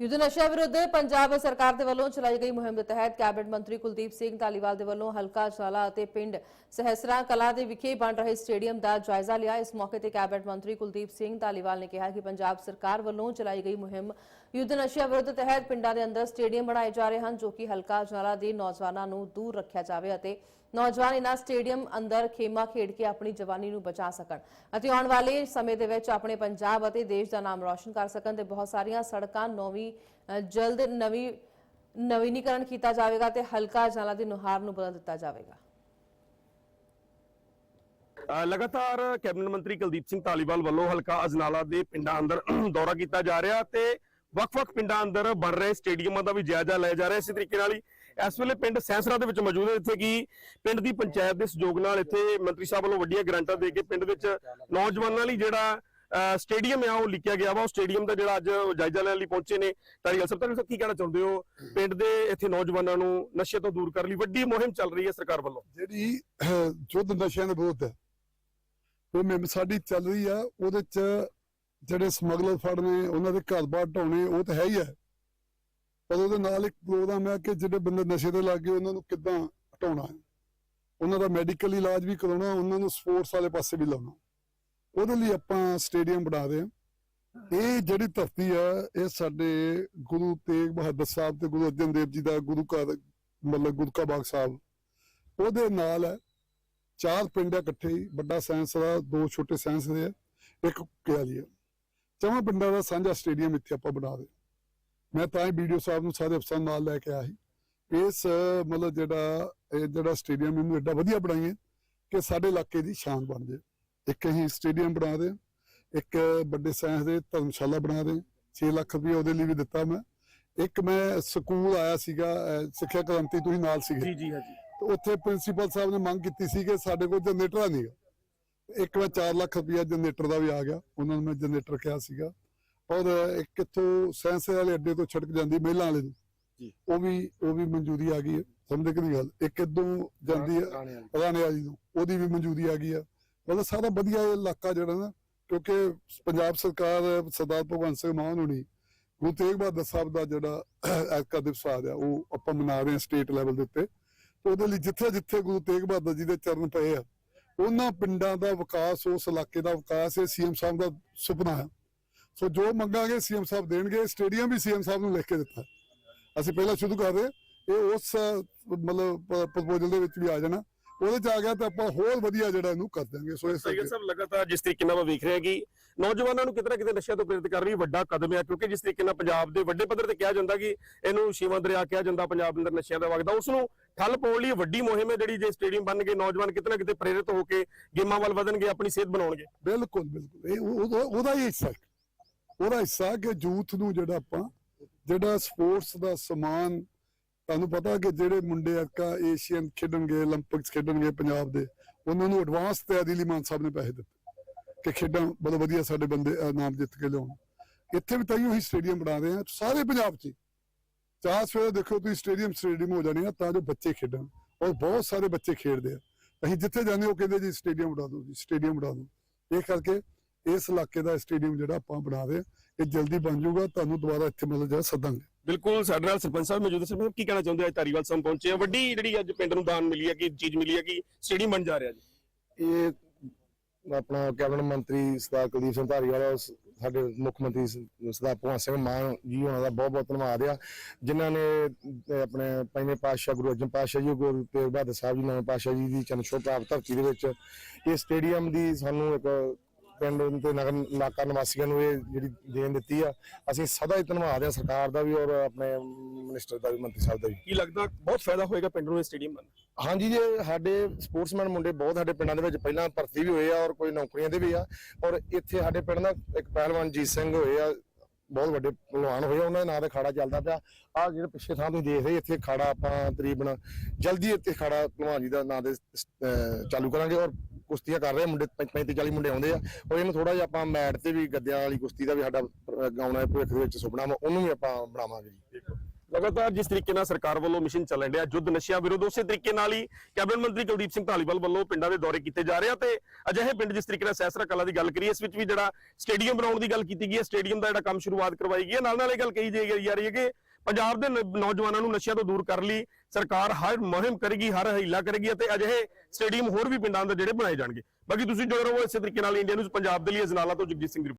ਯੁੱਧ ਨਸ਼ਾ ਵਿਰੁੱਧ ਪੰਜਾਬ ਸਰਕਾਰ ਦੇ ਵੱਲੋਂ ਚਲਾਈ ਗਈ ਮੁਹਿੰਮ ਦੇ ਤਹਿਤ ਕੈਬਨਿਟ ਮੰਤਰੀ ਕੁਲਦੀਪ ਸਿੰਘ ਧਾਲੀਵਾਲ ਦੇ ਵੱਲੋਂ ਹਲਕਾ ਸਾਲਾ ਅਤੇ ਪਿੰਡ ਸਹਸਰਾ ਕਲਾ ਦੇ ਵਿਖੇ ਬਣ ਰਹੇ ਸਟੇਡੀਅਮ ਦਾ ਜਾਇਜ਼ਾ ਲਿਆ। ਇਸ ਮੌਕੇ ਤੇ ਕੈਬਨਿਟ ਮੰਤਰੀ ਕੁਲਦੀਪ ਸਿੰਘ ਧਾਲੀਵਾਲ ਨੇ ਕਿਹਾ ਕਿ ਪੰਜਾਬ ਸਰਕਾਰ ਵੱਲੋਂ ਚਲਾਈ ਗਈ ਮੁਹਿੰਮ ਯੁੱਧ ਨਸ਼ਾ ਵਿਰੁੱਧ ਤਹਿਤ ਪਿੰਡਾਂ ਦੇ ਅੰਦਰ ਸਟੇਡੀਅਮ ਬਣਾਏ ਜਾ ਰਹੇ ਹਨ, ਜੋ ਕਿ ਹਲਕਾ ਚਾਲਾ ਦੇ ਨੌਜਵਾਨਾਂ ਨੂੰ ਦੂਰ ਰੱਖਿਆ ਜਾਵੇ ਅਤੇ ਨੌਜਵਾਨ ਇਹਨਾਂ ਸਟੇਡੀਅਮ ਅੰਦਰ ਖੇਮਾ ਖੇਡ ਕੇ ਆਪਣੀ ਜਵਾਨੀ ਨੂੰ ਬਚਾ ਸਕਣ ਅਤੇ ਆਉਣ ਵਾਲੇ ਸਮੇਂ ਦੇ ਵਿੱਚ ਆਪਣੇ ਪੰਜਾਬ ਅਤੇ ਦੇਸ਼ ਦਾ ਨਾਮ ਰੌਸ਼ਨ ਕਰ ਸਕਣ ਤੇ ਬਹੁਤ ਸਾਰੀਆਂ ਸੜਕਾਂ ਨੌਵੀਂ ਜਲਦ ਨਵੀਂ, ਨਵੀਨੀਕਰਨ ਕੀਤਾ ਜਾਵੇਗਾ ਤੇ ਹਲਕਾ ਅਜਨਾਲਾ ਦੀ ਨੁਹਾਰ ਨੂੰ ਬਦਲ ਦਿੱਤਾ ਜਾਵੇਗਾ। ਲਗਾਤਾਰ ਕੈਬਨਿਟ ਮੰਤਰੀ ਕੁਲਦੀਪ ਸਿੰਘ ਧਾਲੀਵਾਲ ਵੱਲੋਂ ਹਲਕਾ ਅਜਨਾਲਾ ਦੇ ਪਿੰਡਾਂ ਅੰਦਰ ਦੌਰਾ ਕੀਤਾ ਜਾ ਰਿਹਾ ਤੇ ਵੱਖ-ਵੱਖ ਪਿੰਡਾਂ ਅੰਦਰ ਬਣ ਰਹੇ ਸਟੇਡੀਅਮਾਂ ਦਾ ਵੀ ਜਾਇਜ਼ਾ ਲਿਆ ਜਾ ਰਿਹਾ। ਇਸੇ ਤਰੀਕੇ ਨਾਲ ਹੀ ਇਸ ਵੇਲੇ ਪਿੰਡ ਸੈਂਸਰਾ ਦੇ ਵਿੱਚ ਮੌਜੂਦ ਹੈ ਇੱਥੇ ਕੀ ਪਿੰਡ ਦੀ ਪੰਚਾਇਤ ਦੇ ਸਹਿਯੋਗ ਨਾਲ ਇੱਥੇ ਮੰਤਰੀ ਸਾਹਿਬ ਵੱਲੋਂ ਵੱਡੀਆਂ ਗ੍ਰਾਂਟਾਂ ਦੇ ਕੇ ਪਿੰਡ ਵਿੱਚ ਨੌਜਵਾਨਾਂ ਲਈ ਜਿਹੜਾ ਸਟੇਡੀਅਮ ਆ ਉਹ ਲਿਖਿਆ ਗਿਆ ਵਾ। ਉਹ ਸਟੇਡੀਅਮ ਦਾ ਜਿਹੜਾ ਅੱਜ ਜਾਇਜ਼ਾ ਲੈਣ ਲਈ ਪਹੁੰਚੇ ਨੇ। ਧਾਰੀਵਾਲ ਸਾਹਿਬ ਤੁਹਾਨੂੰ ਕੀ ਕਹਿਣਾ ਚਾਹੁੰਦੇ ਹੋ? ਪਿੰਡ ਦੇ ਇੱਥੇ ਨੌਜਵਾਨਾਂ ਨੂੰ ਨਸ਼ੇ ਤੋਂ ਦੂਰ ਕਰਨ ਲਈ ਵੱਡੀ ਮੁਹਿੰਮ ਚੱਲ ਰਹੀ ਹੈ ਸਰਕਾਰ ਵੱਲੋਂ। ਜਿਹੜੀ ਅਹ, ਯੁੱਧ ਨਸ਼ਿਆਂ ਦੇ ਵਿਰੁੱਧ ਉਹ ਮੁਹਿੰਮ ਸਾਡੀ ਚੱਲ ਰਹੀ ਆ। ਉਹਦੇ ਚ ਜਿਹੜੇ ਸਮਗਲਰ ਫੜਨੇ ਉਹਨਾਂ ਦੇ ਘਰ-ਬਾਰ ਢਾਉਣੇ, ਉਹ ਤਾਂ ਹੈ ਹੀ ਹੈ। ਪਰ ਉਹਦੇ ਨਾਲ ਇੱਕ ਪ੍ਰੋਗਰਾਮ ਹੈ ਕਿ ਜਿਹੜੇ ਬੰਦੇ ਨਸ਼ੇ ਤੇ ਲੱਗ ਗਏ, ਉਹਨਾਂ ਨੂੰ ਕਿੱਦਾਂ ਹਟਾਉਣਾ ਹੈ? ਉਹਨਾਂ ਦਾ ਮੈਡੀਕਲ ਇਲਾਜ ਵੀ ਕਰਾਉਣਾ, ਉਹਨਾਂ ਨੂੰ ਸਪੋਰਟਸ ਵਾਲੇ ਪਾਸੇ ਵੀ ਲਾਉਣਾ। ਉਹਦੇ ਲਈ ਆਪਾਂ ਸਟੇਡੀਅਮ ਬਣਾ ਰਹੇ ਹਾਂ। ਇਹ ਜਿਹੜੀ ਧਰਤੀ ਆ ਇਹ ਸਾਡੇ ਗੁਰੂ ਤੇਗ ਬਹਾਦਰ ਸਾਹਿਬ ਤੇ ਗੁਰੂ ਅਰਜਨ ਦੇਵ ਜੀ ਦਾ ਗੁਰੂ ਘਰ, ਮਤਲਬ ਗੁਰੂ ਕਾ ਬਾਗ ਸਾਹਿਬ। ਉਹਦੇ ਨਾਲ ਹੈ, ਚਾਰ ਪਿੰਡ ਆ ਇਕੱਠੇ ਹੀ ਵੱਡਾ ਸਾਇੰਸ ਦਾ, ਦੋ ਛੋਟੇ ਸਾਇੰਸ ਦੇ ਆ ਇੱਕ ਕਿਆਲੀ ਆ ਚਵਾਂ ਪਿੰਡਾਂ ਦਾ ਸਾਂਝਾ ਸਟੇਡੀਅਮ ਇੱਥੇ ਆਪਾਂ ਬਣਾ ਰਹੇ ਮੈਂ ਤਾਂ ਹੀ ਵੀਡੀਓ ਸਾਹਿਬ ਨੂੰ ਸਾਰੇ ਅਫਸਰ ਨਾਲ ਲੈ ਕੇ ਆਇਆ ਸੀ। ਇਸ ਮਤਲਬ ਜਿਹੜਾ ਇਹ ਜਿਹੜਾ ਸਟੇਡੀਅਮ ਇਹਨੂੰ ਐਡਾ ਵਧੀਆ ਬਣਾਈਏ ਕਿ ਸਾਡੇ ਇਲਾਕੇ ਦੀ ਸ਼ਾਨ ਬਣ ਜਾਏ। ਇੱਕ ਅਸੀਂ ਸਟੇਡੀਅਮ ਬਣਾ ਰਹੇ ਇੱਕ ਵੱਡੇ ਸਾਇੰਸ ਦੇ ਧਰਮਸ਼ਾਲਾ ਬਣਾ ਰਹੇ 6 ਲੱਖ ਰੁਪਏ ਉਹਦੇ ਲਈ ਵੀ ਦਿੱਤਾ ਮੈਂ। ਇੱਕ ਮੈਂ ਸਕੂਲ ਆਇਆ ਸੀਗਾ ਸਿੱਖਿਆ ਕ੍ਰਾਂਤੀ ਤੁਸੀਂ ਨਾਲ ਸੀਗੇ। ਜੀ ਜੀ ਹਾਂਜੀ। ਉੱਥੇ ਪ੍ਰਿੰਸੀਪਲ ਸਾਹਿਬ ਨੇ ਮੰਗ ਕੀਤੀ ਸੀ ਕਿ ਸਾਡੇ ਕੋਲ ਜਨਰੇਟਰ ਨਹੀਂਗਾ ਇੱਕ ਵਾਰ 4 ਲੱਖ ਰੁਪਇਆ ਜਨਰੇਟਰ ਦਾ ਵੀ ਆ ਗਿਆ ਉਹਨਾਂ ਨੂੰ ਮੈਂ ਜਨਰੇਟਰ ਕਿਹਾ ਸੀਗਾ। ਔਰ ਇੱਕ ਕਿੱਥੋਂ ਸੈਂਸ ਵਾਲੇ ਅੱਡੇ ਤੋਂ ਛੜਕ ਜਾਂਦੀ ਮਹਿਲਾਂ ਵਾਲੇ ਨੂੰ ਜੀ। ਉਹ ਵੀ ਉਹ ਵੀ ਮਨਜ਼ੂਰੀ ਆ ਗਈ ਹੈ ਸਮਝਦੇ ਕਿ ਨਹੀਂ ਗੱਲ? ਇੱਕ ਇਦੋਂ ਜਾਂਦੀ ਹੈ ਰਾਣੇ ਵਾਲੀ। ਨੂੰ ਉਹਦੀ ਵੀ ਮਨਜ਼ੂਰੀ ਆ ਗਈ ਆ ਮਤਲਬ ਸਾਰਾ ਵਧੀਆ ਇਹ ਇਲਾਕਾ ਜਿਹੜਾ ਨਾ ਕਿਉਂਕਿ ਪੰਜਾਬ ਸਰਕਾਰ ਸਰਦਾਰ ਭਗਵੰਤ ਸਿੰਘ ਮਾਨ ਹੋਣੀ ਗੁਰੂ ਤੇਗ ਬਹਾਦਰ ਸਾਹਿਬ ਦਾ ਜਿਹੜਾ ਐਤਕਾ ਦਿਵਸ ਆ ਰਿਹਾ ਉਹ ਆਪਾਂ ਮਨਾ ਰਹੇ ਹਾਂ ਸਟੇਟ ਲੈਵਲ ਦੇ ਉੱਤੇ। ਤੇ ਉਹਦੇ ਲਈ ਜਿੱਥੇ ਜਿੱਥੇ ਗੁਰੂ ਤੇਗ ਬਹਾਦਰ ਜੀ ਦੇ ਚਰਨ ਪਏ ਆ ਉਹਨਾਂ ਪਿੰਡਾਂ ਦਾ ਵਿਕਾਸ ਉਸ ਇਲਾਕੇ ਦਾ ਵਿਕਾਸ ਇਹ ਸੀਐਮ ਸਾਹਿਬ ਦਾ ਸੁਪਨਾ ਹੈ। ਸੋ ਜੋ ਮੰਗਾਂਗੇ ਸੀਐਮ ਸਾਹਿਬ ਦੇਣਗੇ ਸਟੇਡੀਅਮ ਵੀ ਸੀਐਮ ਸਾਹਿਬ ਨੂੰ ਲਿਖ ਕੇ ਦਿੱਤਾ ਅਸੀਂ ਪਹਿਲਾਂ ਸ਼ੁਰੂ ਕਰ ਰਹੇ ਇਹ ਉਸ ਮਤਲਬ ਪ੍ਰਪੋਜ਼ਲ ਦੇ ਵਿੱਚ ਵੀ ਆ ਜਾਣਾ। ਉਹਦੇ ਚ ਆ ਗਿਆ ਤਾਂ ਆਪਾਂ ਹੋਰ ਵਧੀਆ ਜਿਹੜਾ ਇਹਨੂੰ ਕਰ ਦਾਂਗੇ ਸੋ ਇਸ ਸਹੀਗਲ ਸਾਹਿਬ ਲਗਾਤਾਰ ਜਿਸ ਤਰੀਕੇ ਨਾਲ ਵੇਖ ਰਹੇ ਕਿ ਨੌਜਵਾਨਾਂ ਨੂੰ ਕਿਤੇ ਕਿਤੇ ਨਸ਼ਿਆਂ ਤੋਂ ਪ੍ਰੇਰਿਤ ਕਰ ਰਹੀ ਵੱਡਾ ਕਦਮ ਹੈ, ਕਿਉਂਕਿ ਜਿਸ ਤਰੀਕੇ ਨਾਲ ਪੰਜਾਬ ਦੇ ਵੱਡੇ ਪੱਧਰ ਤੇ ਕਿਹਾ ਜਾਂਦਾ ਕਿ ਇਹਨੂੰ ਸ਼ੀਵਾ ਦਰਿਆ ਕਿਹਾ ਜਾਂਦਾ, ਪੰਜਾਬ ਅੰਦਰ ਨਸ਼ਿਆਂ ਦਾ ਵਗਦਾ ਉਸ ਨੂੰ ਠੱਲ ਪਾਉਣ ਲਈ ਵੱਡੀ ਮੁਹਿੰਮ ਹੈ ਜਿਹੜੀ ਜੇ ਸਟੇਡੀਅਮ ਬਣ ਕੇ ਨੌਜਵਾਨ ਕਿਤੇ ਕਿਤੇ ਪ੍ਰੇਰਿਤ ਹੋ ਕੇ ਗੇਮਾਂ ਵੱਲ ਵਧਣਗੇ, ਆਪਣੀ ਸਿਹਤ ਬਣਾਉਣਗੇ। ਬਿਲਕੁਲ ਬਿਲਕੁਲ। ਇਹ ਉਹਦਾ ਹੀ ਹਿੱਸਾ ਉਹਦਾ ਹਿੱਸਾ ਕਿ ਯੂਥ ਨੂੰ ਜਿਹੜਾ ਆਪਾਂ, ਜਿਹੜਾ ਸਪੋਰਟਸ ਦਾ ਸਮਾਨ, ਤੁਹਾਨੂੰ ਪਤਾ ਕਿ ਜਿਹੜੇ ਮੁੰਡੇ ਅਕਾ ਏਸ਼ੀਅਨ ਖੇਡਣਗੇ, 올림픽ਸ ਖੇਡਣਗੇ ਪੰਜਾਬ ਦੇ, ਉਹਨਾਂ ਨੂੰ ਐਡਵਾਂਸ ਤਿਆਰੀ ਲਈ ਮਾਨ ਸਾਹਿਬ ਨੇ ਪੈਸੇ ਦਿੱਤੇ। ਕਿ ਖੇਡਾਂ ਬਹੁਤ ਵਧੀਆ ਸਾਡੇ ਬੰਦੇ ਨਾਮ ਜਿੱਤ ਕੇ ਲਿਆਉਣ। ਇੱਥੇ ਵੀ ਤਾਂ ਹੀ ਸਟੇਡੀਅਮ ਬਣਾ ਰਹੇ ਆ ਸਾਰੇ ਪੰਜਾਬ 'ਚ। ਹੀ। ਚਾਹ ਸਵੇਰੇ ਦੇਖੋ ਤੁਸੀਂ ਸਟੇਡੀਅਮ ਸਟੇਡੀਅਮ ਹੋ ਜਾਣੇ ਆ ਤਾਂ ਜੋ ਬੱਚੇ ਖੇਡਣ। ਔਰ ਬਹੁਤ ਸਾਰੇ ਬੱਚੇ ਖੇਡਦੇ ਆ। ਅਸੀਂ ਜਿੱਥੇ ਜਾਂਦੇ ਉਹ ਕਹਿੰਦੇ ਜੀ ਸਟੇਡੀਅਮ ਬਣਾ ਦਿਓ ਜੀ ਸਟੇਡੀਅਮ ਬਣਾ ਦਿਓ। ਇਹ ਕਰਕੇ ਇਸ ਇਲਾਕੇ ਦਾ ਸਟੇਡੀਅਮ ਜਿਹੜਾ ਆਪਾਂ ਬਣਾ ਰਹੇ ਹਾਂ, ਇਹ ਜਲਦੀ ਬਣ ਜਾਊਗਾ ਤੁਹਾਨੂੰ ਦੁਬਾਰਾ ਇੱਥੇ ਮਤਲਬ ਜਿਹੜਾ ਸੱਦਾਂਗੇ। ਬਿਲਕੁਲ ਸਾਡੇ ਨਾਲ ਸਰਪੰਚ ਸਾਹਿਬ ਮੌਜੂਦ ਸਰ ਕੀ ਕਹਿਣਾ ਚਾਹੁੰਦੇ ਅੱਜ ਧਾਰੀਵਾਲ ਸਾਹਿਬ ਪਹੁੰਚੇ ਆ। ਵੱਡੀ ਜਿਹੜੀ ਅੱਜ ਪਿੰਡ ਨੂੰ ਦਾਨ ਮਿਲੀ ਹੈ ਕਿ ਚੀਜ਼ ਮਿਲੀ ਹੈ ਕਿ ਸਟੇਡੀਅਮ ਬਣ ਜਾ ਰਿਹਾ ਜੀ। ਇਹ ਆਪਣਾ ਕੈਬਨਿਟ ਮੰਤਰੀ ਸਰਦਾਰ ਕੁਲਦੀਪ ਸਿੰਘ ਧਾਰੀਵਾਲ ਸਾਡੇ ਮੁੱਖ ਮੰਤਰੀ ਸਰਦਾਰ ਭਗਵੰਤ ਸਿੰਘ ਮਾਨ ਜੀ ਉਹਨਾਂ ਦਾ ਬਹੁਤ ਬਹੁਤ ਧੰਨਵਾਦ ਆ, ਜਿਨ੍ਹਾਂ ਨੇ ਆਪਣੇ ਪੰਜਵੇਂ ਪਾਤਸ਼ਾਹ ਗੁਰੂ ਅਰਜਨ ਪਾਤਸ਼ਾਹ ਜੀ, ਗੁਰੂ ਤੇਗ ਬਹਾਦਰ ਸਾਹਿਬ ਜੀ, ਨਵੇਂ ਪਾਤਸ਼ਾਹ ਜੀ ਦੀ ਚਰਨ ਛੋਹ ਪ੍ਰਾਪਤ ਧਰਤੀ ਦੇ ਵਿੱਚ, ਇਹ ਸਟੇਡੀਅਮ ਦੀ ਸਾਨੂੰ ਇੱਕ ਪਿੰਡ ਤੇ ਨਗਰ ਇਲਾਕਾ ਨਿਵਾਸੀਆਂ ਨੂੰ ਇਹ ਜਿਹੜੀ ਦੇਣ ਦਿੱਤੀ ਆ ਅਸੀਂ ਸਦਾ ਹੀ ਧੰਨਵਾਦ ਆ ਸਰਕਾਰ ਦਾ ਵੀ ਔਰ ਆਪਣੇ ਮਿਨਿਸਟਰ ਦਾ ਵੀ ਮੰਤਰੀ ਸਾਹਿਬ ਦਾ ਵੀ। ਕੀ ਲੱਗਦਾ ਬਹੁਤ ਫਾਇਦਾ ਹੋਏਗਾ ਪਿੰਡ ਨੂੰ ਇਹ ਸਟੇਡੀਅਮ ਬਣ ਹਾਂਜੀ ਜੇ ਸਾਡੇ ਸਪੋਰਟਸਮੈਨ ਮੁੰਡੇ ਬਹੁਤ ਸਾਡੇ ਪਿੰਡਾਂ ਦੇ ਵਿੱਚ ਪਹਿਲਾਂ ਭਰਤੀ ਵੀ ਹੋਏ ਆ ਔਰ ਕੋਈ ਨੌਕਰੀਆਂ ਦੇ ਵੀ ਆ। ਔਰ ਇੱਥੇ ਸਾਡੇ ਪਿੰਡ ਦਾ ਇੱਕ ਪਹਿਲਵਾਨ ਜੀਤ ਸਿੰਘ ਹੋਏ ਆ ਬਹੁਤ ਵੱਡੇ ਪਹਿਲਵਾਨ ਹੋਏ ਆ ਉਹਨਾਂ ਦੇ ਨਾਂ ਤੇ ਖਾੜਾ ਚੱਲਦਾ ਪਿਆ। ਆ ਜਿਹੜੇ ਪਿੱਛੇ ਥਾਂ ਤੁਸੀਂ ਦੇਖ ਰਹੇ ਇੱਥੇ ਖਾੜਾ ਆਪਾਂ ਤਕਰੀਬਨ ਜਲਦੀ ਇੱਥੇ ਖਾੜਾ ਪਹਿਲਵਾਨ ਜੀ ਦਾ ਨਾਂ ਦੇ ਚਾਲੂ ਕਰਾਂਗੇ ਔਰ ਕੁਸ਼ਤੀਆਂ ਕਰ ਰਹੇ ਮੁੰਡੇ 35 40 ਮੁੰਡੇ ਆਉਂਦੇ ਆ। ਔਰ ਇਹਨੂੰ ਥੋੜਾ ਜਿਹਾ ਆਪਾਂ ਮੈਟ ਤੇ ਵੀ ਗੱਦਿਆਂ ਵਾਲੀ ਕੁਸ਼ਤੀ ਦਾ ਵੀ ਸਾਡਾ ਗਾਉਣਾ ਭਵਿੱਖ ਦੇ ਵਿੱਚ ਸੁਪਨਾ ਵਾ, ਉਹਨੂੰ ਵੀ ਆਪਾਂ ਬਣਾਵਾਂਗੇ ਜੀ। ਲਗਾਤਾਰ ਜਿਸ ਤਰੀਕੇ ਨਾਲ ਸਰਕਾਰ ਵੱਲੋਂ ਮਿਸ਼ਨ ਚੱਲਣ ਡਿਆ ਜੁੱਧ ਨਸ਼ਿਆਂ ਵਿਰੁੱਧ, ਉਸੇ ਤਰੀਕੇ ਨਾਲ ਹੀ ਕੈਬਨਿਟ ਮੰਤਰੀ ਕੁਲਦੀਪ ਸਿੰਘ ਧਾਲੀਵਾਲ ਵੱਲੋਂ ਪਿੰਡਾਂ ਦੇ ਦੌਰੇ ਕੀਤੇ ਜਾ ਰਹੇ ਆ ਤੇ ਅਜਿਹੇ ਪਿੰਡ ਜਿਸ ਤਰੀਕੇ ਨਾਲ ਸੈਸਰਾ ਕਲਾ ਦੀ ਗੱਲ ਕਰੀਏ, ਇਸ ਵਿੱਚ ਵੀ ਜਿਹੜਾ ਸਟੇਡੀਅਮ ਬਣਾਉਣ ਦੀ ਗੱਲ ਕੀਤੀ ਗਈ ਹੈ, ਸਟੇਡੀਅਮ ਦਾ ਜਿਹੜਾ ਕੰਮ ਸ਼ੁਰੂਆਤ ਕਰਵਾਈ ਗਈ ਹੈ। ਨਾਲ ਨਾਲ ਇਹ ਗੱਲ ਕਹੀ ਜਾ ਰਹੀ ਹੈ ਕਿ ਪੰਜਾਬ ਦੇ ਨੌਜਵਾਨਾਂ ਨੂੰ ਨਸ਼ਿਆਂ ਤੋਂ ਦੂਰ ਕਰਨ ਲਈ। ਸਰਕਾਰ ਹਰ ਮੁਹਿੰਮ ਕਰੇਗੀ, ਹਰ ਹੀਲਾ ਕਰੇਗੀ ਅਤੇ ਅਜਿਹੇ ਸਟੇਡੀਅਮ ਹੋਰ ਵੀ ਪਿੰਡਾਂ ਦੇ ਜਿਹੜੇ ਬਣਾਏ ਜਾਣਗੇ। ਬਾਕੀ ਤੁਸੀਂ ਜੁੜੇ ਰਹੋ ਇਸੇ ਤਰੀਕੇ ਨਾਲ ਇੰਡੀਆ ਨਿਊਜ਼ ਪੰਜਾਬ ਦੇ ਲਈ। ਅਜਨਾਲਾ ਤੋਂ ਜਗਜੀਤ ਸਿੰਘ ਦੀ